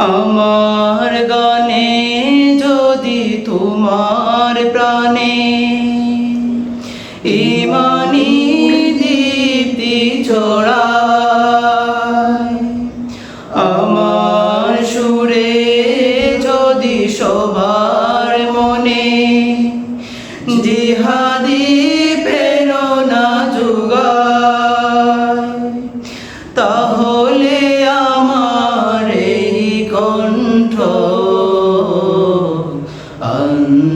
আমার গানে যদি তোমার প্রাণে ইমানি দীপ্তি ছড়ায় আমার সুরে যদি সবার মনে জিহাদি